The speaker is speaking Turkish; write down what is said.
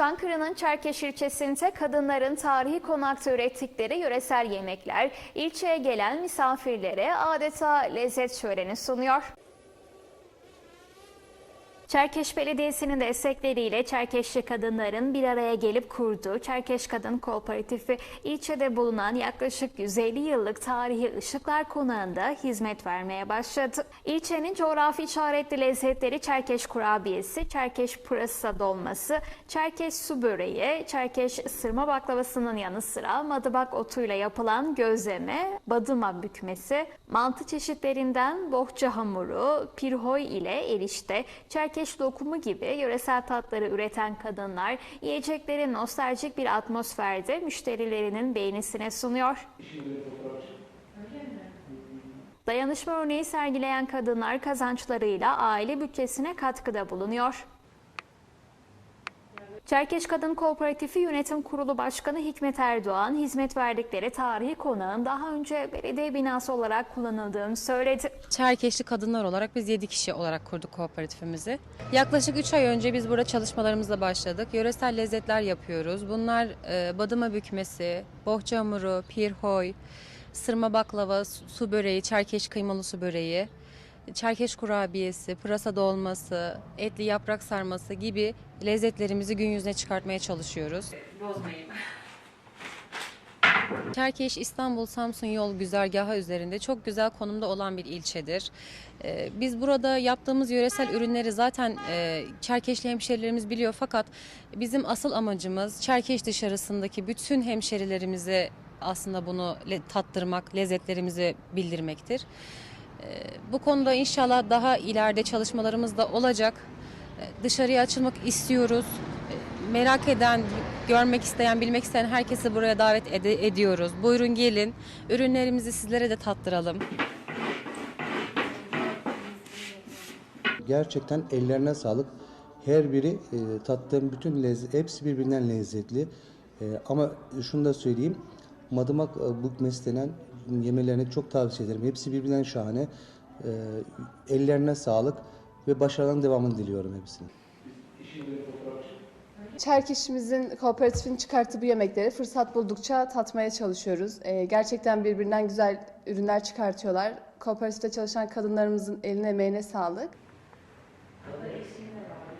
Çankırı'nın Çerkeş ilçesinde kadınların tarihi konakta ürettikleri yöresel yemekler ilçeye gelen misafirlere adeta lezzet şöleni sunuyor. Çerkeş Belediyesi'nin destekleriyle Çerkeşli kadınların bir araya gelip kurduğu Çerkeş Kadın Kooperatifi ilçede bulunan yaklaşık 150 yıllık tarihi Işıklar Konağı'nda hizmet vermeye başladı. İlçenin coğrafi işaretli lezzetleri Çerkeş kurabiyesi, Çerkeş pırasa dolması, Çerkeş su böreği, Çerkeş sırma baklavasının yanı sıra madıbak otuyla yapılan gözleme, badıma bükmesi, mantı çeşitlerinden bohça hamuru, pirhoy ile erişte, Çerkeş lokumu gibi yöresel tatları üreten kadınlar yiyecekleri nostaljik bir atmosferde müşterilerinin beğenisine sunuyor. Dayanışma örneği sergileyen kadınlar kazançlarıyla aile bütçesine katkıda bulunuyor. Çerkeş Kadın Kooperatifi Yönetim Kurulu Başkanı Hikmet Erdoğan, hizmet verdikleri tarihi konağın daha önce belediye binası olarak kullanıldığını söyledi. Çerkeşli kadınlar olarak biz 7 kişi olarak kurduk kooperatifimizi. Yaklaşık 3 ay önce biz burada çalışmalarımıza başladık. Yöresel lezzetler yapıyoruz. Bunlar e, badıma bükmesi, bohça hamuru, pirhoy, sırma baklava, su böreği, çerkeş kıymalı su böreği, çerkeş kurabiyesi, pırasa dolması, etli yaprak sarması gibi lezzetlerimizi gün yüzüne çıkartmaya çalışıyoruz. Çerkeş İstanbul Samsun yol güzergahı üzerinde çok güzel konumda olan bir ilçedir. Ee, Biz burada yaptığımız yöresel ürünleri zaten e, Çerkeşli hemşerilerimiz biliyor fakat bizim asıl amacımız Çerkeş dışarısındaki bütün hemşerilerimize aslında bunu le- tattırmak, lezzetlerimizi bildirmektir. Ee, Bu konuda inşallah daha ileride çalışmalarımız da olacak. Ee, Dışarıya açılmak istiyoruz. Ee, Merak eden, görmek isteyen, bilmek isteyen herkesi buraya davet ede- ediyoruz. Buyurun gelin, ürünlerimizi sizlere de tattıralım. Gerçekten ellerine sağlık. Her biri e, tattığım bütün lezzet, hepsi birbirinden lezzetli. E, ama şunu da söyleyeyim, madımak e, bukmesi denen yemelerini çok tavsiye ederim. Hepsi birbirinden şahane. E, ellerine sağlık ve başarıların devamını diliyorum hepsine. Çerkeşimizin kooperatifin çıkarttığı bu yemekleri fırsat buldukça tatmaya çalışıyoruz. Ee, gerçekten birbirinden güzel ürünler çıkartıyorlar. Kooperatifte çalışan kadınlarımızın eline emeğine sağlık.